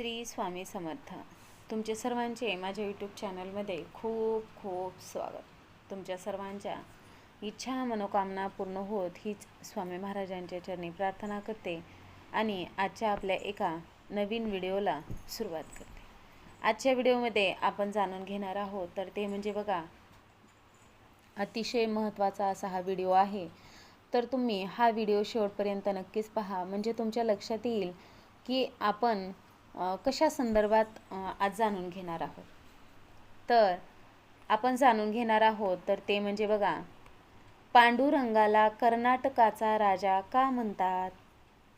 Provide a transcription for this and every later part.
श्री स्वामी समर्थ. तुमचे सर्वांचे माझ्या यूट्यूब चॅनलमध्ये खूप खूप स्वागत. तुमच्या सर्वांच्या इच्छा मनोकामना पूर्ण होत हीच स्वामी महाराजांच्या चरणी प्रार्थना करते आणि आजच्या आपल्या एका नवीन व्हिडिओला सुरुवात करते. आजच्या व्हिडिओमध्ये आपण जाणून घेणार आहोत तर ते म्हणजे बघा अतिशय महत्त्वाचा असा हा व्हिडिओ आहे. तर तुम्ही हा व्हिडिओ शेवटपर्यंत नक्कीच पहा. म्हणजे तुमच्या लक्षात येईल की आपण कशा संदर्भात आज जाणून घेणार आहोत? तर आपण जाणून घेणार आहोत तर ते म्हणजे बघा पांडुरंगाला कर्नाटकाचा राजा का म्हणतात?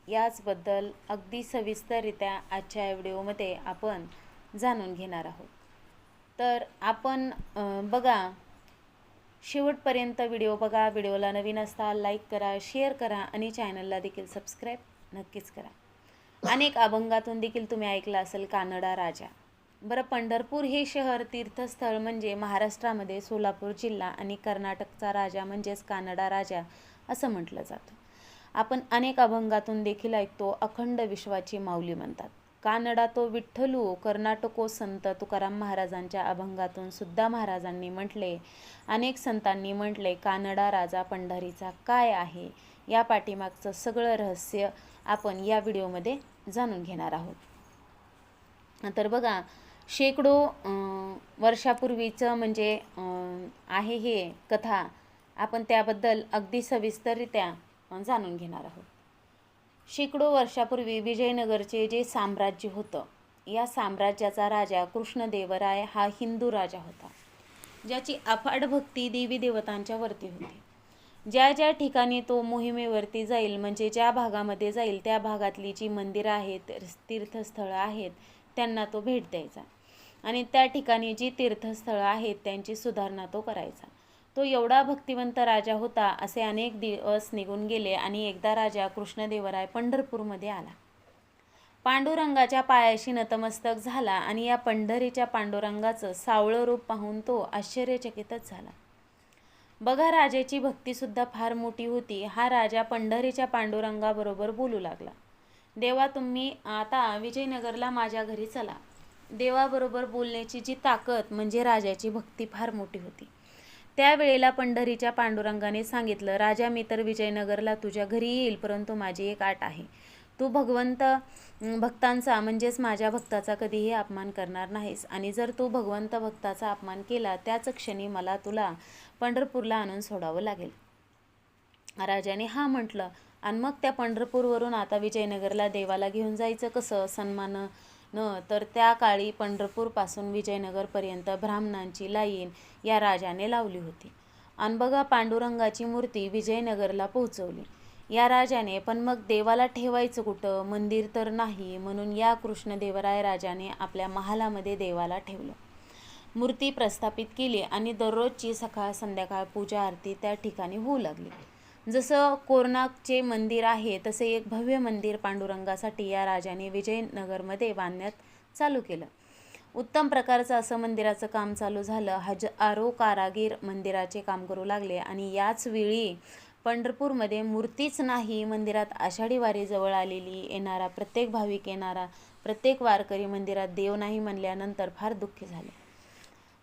याचबद्दल अगदी सविस्तररित्या आजच्या व्हिडिओमध्ये आपण जाणून घेणार आहोत. तर आपण बघा शेवटपर्यंत व्हिडिओ बघा व्हिडिओला नवीन असता लाईक करा शेअर करा आणि चॅनलला देखील सबस्क्राईब नक्कीच करा. अनेक अभंगातून देखील तुम्ही ऐकलं असेल कानडा राजा. बरं पंढरपूर हे शहर तीर्थस्थळ म्हणजे महाराष्ट्रामध्ये सोलापूर जिल्हा आणि कर्नाटकचा राजा म्हणजेच कानडा राजा असं म्हटलं जातं. आपण अनेक अभंगातून देखील ऐकतो अखंड विश्वाची माऊली म्हणतात. कानडा तो विठ्ठलू कर्नाटको संत तुकाराम महाराजांच्या अभंगातून सुद्धा महाराजांनी म्हटले अनेक संतांनी म्हटले कानडा राजा पंढरीचा काय आहे? या पाठीमागचं सगळं रहस्य आपण या व्हिडिओमध्ये जाणून घेणार आहोत. तर बघा शेकडो वर्षापूर्वीचं म्हणजे आहे हे कथा आपण त्याबद्दल अगदी सविस्तररित्या जाणून घेणार आहोत. शेकडो वर्षापूर्वी विजयनगरचे जे साम्राज्य होतं या साम्राज्याचा राजा कृष्णदेवराय हा हिंदू राजा होता ज्याची अफाट भक्ती देवी देवतांच्या वरती होती. ज्या ज्या ठिकाणी तो मोहिमेवरती जाईल म्हणजे ज्या भागामध्ये जाईल त्या भागातली जी मंदिरं आहेत तीर्थस्थळं आहेत त्यांना तो भेट द्यायचा. आणि त्या ठिकाणी जी तीर्थस्थळं आहेत त्यांची सुधारणा तो करायचा. तो एवढा भक्तिवंत राजा होता असे अनेक दिवस निघून गेले आणि एकदा राजा कृष्णदेवराय पंढरपूरमध्ये आला. पांडुरंगाच्या पायाशी नतमस्तक झाला आणि या पंढरीच्या पांडुरंगाचं सावळं रूप पाहून तो आश्चर्यचकितच झाला. बघा राजाची भक्तीसुद्धा फार मोठी होती. हा राजा पंढरीच्या पांडुरंगाबरोबर बोलू लागला. देवा तुम्ही आता विजयनगरला माझ्या घरी चला. देवाबरोबर बोलण्याची जी ताकद म्हणजे राजाची भक्ती फार मोठी होती. त्यावेळेला पंढरीच्या पांडुरंगाने सांगितलं राजा मी तर विजयनगरला तुझ्या घरी येईल परंतु माझी एक आट आहे. तू भगवंत भक्तांचा म्हणजेच माझ्या भक्ताचा कधीही अपमान करणार नाहीस. आणि जर तू भगवंत भक्ताचा अपमान केला त्याच क्षणी मला तुला पंढरपूरला आणून सोडावं लागेल. राजाने हा म्हटलं आणि मग त्या पंढरपूरवरून आता विजयनगरला देवाला घेऊन जायचं कसं? सन्मान न तर त्या काळी पंढरपूरपासून विजयनगरपर्यंत ब्राह्मणांची लाईन या राजाने लावली होती. आणि बघा पांडुरंगाची मूर्ती विजयनगरला पोहोचवली. या राजाने पण मग देवाला ठेवायचं कुठं? मंदिर तर नाही म्हणून या कृष्णदेवराय राजाने आपल्या महालामध्ये देवाला ठेवलं. मूर्ती प्रस्थापित केली आणि दररोजची सकाळ संध्याकाळ पूजा आरती त्या ठिकाणी होऊ लागली. जसं कोरनाकचे मंदिर आहे तसे एक भव्य मंदिर पांडुरंगासाठी या राजाने विजयनगरमध्ये बांधण्यात चालू केलं. उत्तम प्रकारचं असं मंदिराचं काम चालू झालं. हज आरो कारागीर मंदिराचे काम करू लागले आणि याच वेळी पंढरपूरमध्ये मूर्तीच नाही मंदिरात आषाढी वारी जवळ आलेली येणारा प्रत्येक भाविक येणारा प्रत्येक वारकरी मंदिरात देव नाही म्हणल्यानंतर फार दुःखी झाले.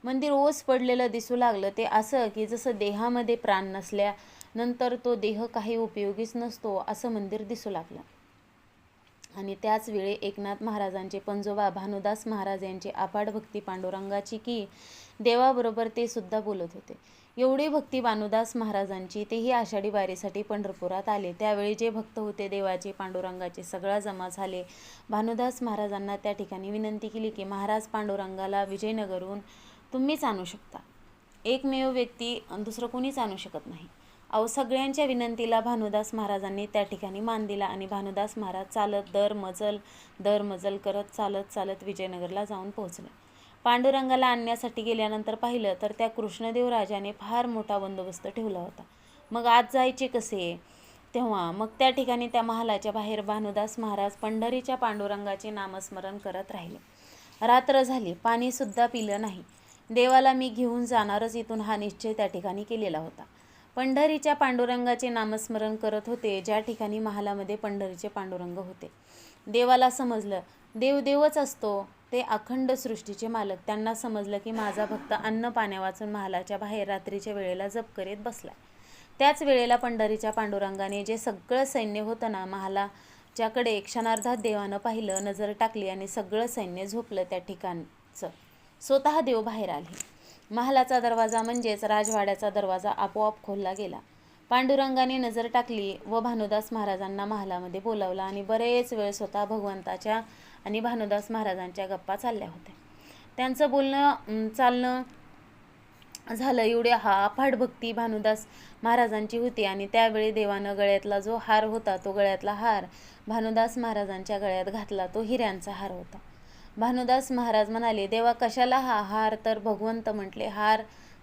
मंदिर ओस पडलेलं दिसू लागलं. ते असं की जसं देहामध्ये प्राण नसल्या नंतर तो देह काही उपयोगीच नसतो असं मंदिर दिसू लागलं. आणि त्याच वेळी एकनाथ महाराजांचे पंजोबा भानुदास महाराज यांची आपाड भक्ती पांडुरंगाची की देवाबरोबर ते सुद्धा बोलत होते. एवढी भक्ती भानुदास महाराजांची तेही आषाढी वारीसाठी पंढरपुरात आले. त्यावेळी जे भक्त होते देवाचे पांडुरंगाचे सगळा जमा झाले. भानुदास महाराजांना त्या ठिकाणी विनंती केली की महाराज पांडुरंगाला विजयनगरहून तुम्हीच आणू शकता. एकमेव व्यक्ती दुसरं कोणीच आणू शकत नाही. अहो सगळ्यांच्या विनंतीला भानुदास महाराजांनी त्या ठिकाणी मान दिला आणि भानुदास महाराज चालत दर मजल दर मजल करत चालत चालत विजयनगरला जाऊन पोहोचले. पांडुरंगाला आणण्यासाठी गेल्यानंतर पाहिलं तर त्या कृष्णदेव राजाने फार मोठा बंदोबस्त ठेवला होता. मग आज जायचे कसे? तेव्हा मग त्या ठिकाणी त्या महालाच्या बाहेर भानुदास महाराज पंढरीच्या पांडुरंगाचे नामस्मरण करत राहिले. रात्र झाली पाणीसुद्धा पिलं नाही. देवाला मी घेऊन जाणारच इथून हा निश्चय त्या ठिकाणी केलेला होता. पंढरीच्या पांडुरंगाचे नामस्मरण करत होते ज्या ठिकाणी महालामध्ये पंढरीचे पांडुरंग होते. देवाला समजलं देव देवच असतो ते अखंड सृष्टीचे मालक. त्यांना समजलं की माझा भक्त अन्न पाण्या वाचून महालाच्या बाहेर रात्रीच्या वेळेला जप करीत बसलाय. त्याच वेळेला पंढरीच्या पांडुरंगाने जे सगळं सैन्य होतं ना महालाच्याकडे क्षणार्धात देवानं पाहिलं नजर टाकली आणि सगळं सैन्य झोपलं त्या ठिकाणचं. स्वतः देव बाहेर आले. महालाचा दरवाजा म्हणजेच राजवाड्याचा दरवाजा आपोआप खोलला गेला. पांडुरंगाने नजर टाकली व भानुदास महाराजांना महालामध्ये बोलावला आणि बरेच वेळ स्वतः भगवंताच्या आणि भानुदास महाराजांच्या गप्पा चालल्या होत्या. त्यांचं बोलणं चालणं झालं एवढे हा अफाट भक्ती भानुदास महाराजांची होती आणि त्यावेळी देवानं गळ्यातला जो हार होता तो गळ्यातला हार भानुदास महाराजांच्या गळ्यात घातला तो हिऱ्यांचा हार होता. भानुदास महाराज म्हणाले देवा कशाला हा हार तर भगवंत म्हटले? हार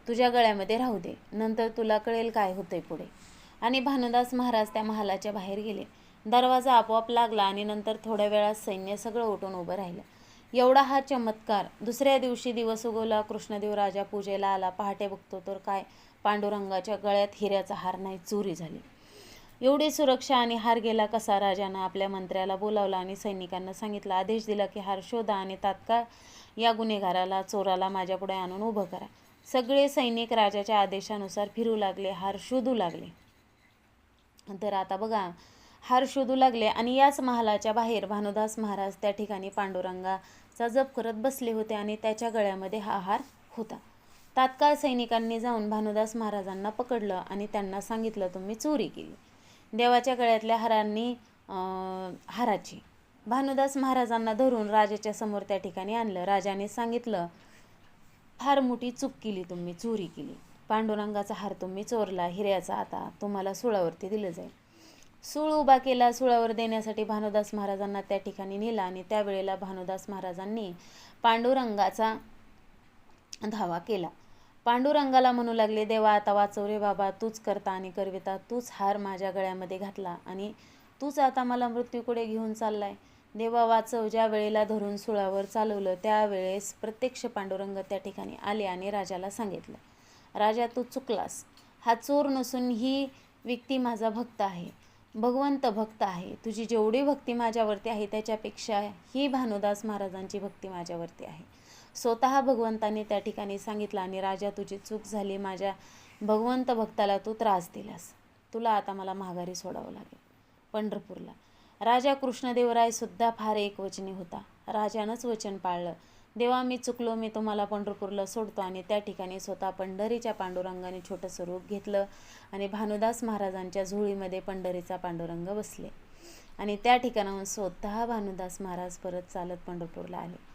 तुझ्या गळ्यामध्ये राहू दे नंतर तुला कळेल काय होतंय पुढे. आणि भानुदास महाराज त्या महालाच्या बाहेर गेले. दरवाजा आपोआप लागला आणि नंतर थोड्या वेळात सैन्य सगळं उठून उभं राहिलं. एवढा हा चमत्कार दुसऱ्या दिवशी दिवस उगवला कृष्णदेव राजा पूजेला आला पहाटे बघतो तर काय पांडुरंगाच्या गळ्यात हिऱ्याचा हार नाही चोरी झाली. एवढी सुरक्षा आणि हार गेला कसा राजानं आपल्या मंत्र्याला बोलावला आणि सैनिकांना सांगितलं? आदेश दिला की हार शोधा आणि तात्काळ या गुन्हेगाराला चोराला माझ्यापुढे आणून उभं करा. सगळे सैनिक राजाच्या आदेशानुसार फिरू लागले हार शोधू लागले. तर आता बघा हार शोधू लागले आणि याच महालाच्या बाहेर भानुदास महाराज त्या ठिकाणी पांडुरंगाचा जप करत बसले होते आणि त्याच्या गळ्यामध्ये हा हार होता. तात्काळ सैनिकांनी जाऊन भानुदास महाराजांना पकडलं आणि त्यांना सांगितलं तुम्ही चोरी केली. देवाच्या गळ्यातल्या हारांनी हाराची. भानुदास महाराजांना धरून राजाच्या समोर त्या ठिकाणी आणलं. राजाने सांगितलं फार मोठी चूक केली तुम्ही चोरी केली. पांडुरंगाचा हार तुम्ही चोरला हिऱ्याचा आता तुम्हाला सुळावरती दिलं जाईल. सूळ उभा केला सुळावर देण्यासाठी भानुदास महाराजांना त्या ठिकाणी नेला आणि त्यावेळेला भानुदास महाराजांनी पांडुरंगाचा धावा केला. पांडुरंगाला म्हणू लागले देवा आता वाचव रे बाबा तूच करता आणि करविता तूच हार माझ्या गळ्यामध्ये घातला आणि तूच आता मला मृत्यूकडे घेऊन चाललाय? देवा वाचव ज्या वेळेला धरून सुळावर चालवलं त्यावेळेस प्रत्यक्ष पांडुरंग त्या ठिकाणी आले आणि राजाला सांगितलं राजा तू चुकलास. हा चोर नसून ही व्यक्ती माझा भक्त आहे. भगवंत भक्त आहे. तुझी जेवढी भक्ती माझ्यावरती आहे त्याच्यापेक्षा ही भानुदास महाराजांची भक्ती माझ्यावरती आहे. स्वतः भगवंताने त्या ठिकाणी सांगितलं आणि राजा तुझी चूक झाली माझ्या भगवंत भक्ताला तू त्रास दिलास. तुला आता मला माघारी सोडावं लागेल. पंढरपूरला. राजा कृष्णदेवरायसुद्धा फार एकवचनी होता. राजानंच वचन पाळलं. देवा मी चुकलो मी तुम्हाला पंढरपूरला सोडतो आणि त्या ठिकाणी स्वतः पंढरीच्या पांडुरंगाने छोटंसं रूप घेतलं आणि भानुदास महाराजांच्या झोळीमध्ये पंढरीचा पांडुरंग बसले. आणि त्या ठिकाणाहून स्वतः भानुदास महाराज परत चालत पंढरपूरला आले.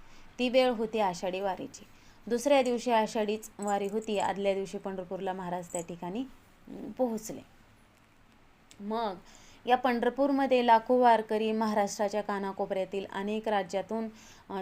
ती वेळ होती आषाढी वारीची. दुसऱ्या दिवशी आषाढीच वारी होती. आदल्या दिवशी पंढरपूरला महाराज त्या ठिकाणी पोहोचले. मग या पंढरपूरमध्ये लाखो वारकरी महाराष्ट्राच्या कानाकोपऱ्यातील अनेक राज्यातून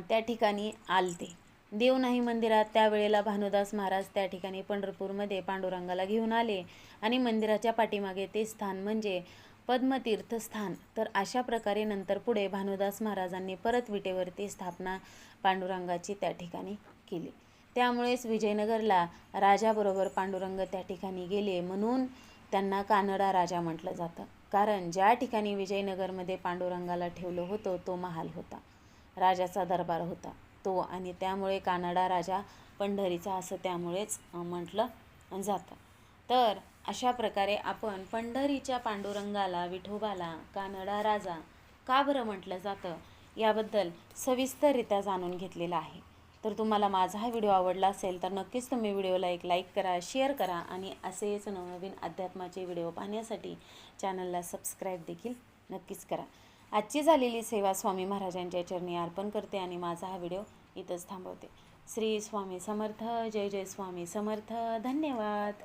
त्या ठिकाणी आलते. देवनाही मंदिरात त्यावेळेला भानुदास महाराज त्या ठिकाणी पंढरपूरमध्ये पांडुरंगाला घेऊन आले आणि मंदिराच्या पाठीमागे ते स्थान म्हणजे पद्मतीर्थस्थान. तर अशा प्रकारे नंतर पुढे भानुदास महाराजांनी परत विटेवरती स्थापना पांडुरंगाची त्या ठिकाणी केली. त्यामुळेच विजयनगरला राजाबरोबर पांडुरंग त्या ठिकाणी गेले म्हणून त्यांना कानडा राजा म्हटलं जातं. कारण ज्या ठिकाणी विजयनगरमध्ये पांडुरंगाला ठेवलं होतं तो महाल होता. राजाचा दरबार होता. तो आणि त्यामुळे कानडा राजा पंढरीचा असं त्यामुळेच म्हटलं जातं. तर अशा प्रकारे आपण पंढरीच्या पांडुरंगाला विठोबाला कानडा राजा का बरं म्हटलं जातं याबद्दल सविस्तररित्या जाणून घेतलेलं आहे. तर तुम्हाला माझा हा व्हिडिओ आवडला असेल तर नक्कीच तुम्ही व्हिडिओला एक लाईक करा शेअर करा आणि असेच नवनवीन अध्यात्माचे व्हिडिओ पाहण्यासाठी चॅनलला सबस्क्राईब देखील नक्कीच करा. आजची झालेली सेवा स्वामी महाराजांच्या चरणी अर्पण करते आणि माझा हा व्हिडिओ इथंच थांबवते. श्री स्वामी समर्थ जय जय स्वामी समर्थ धन्यवाद.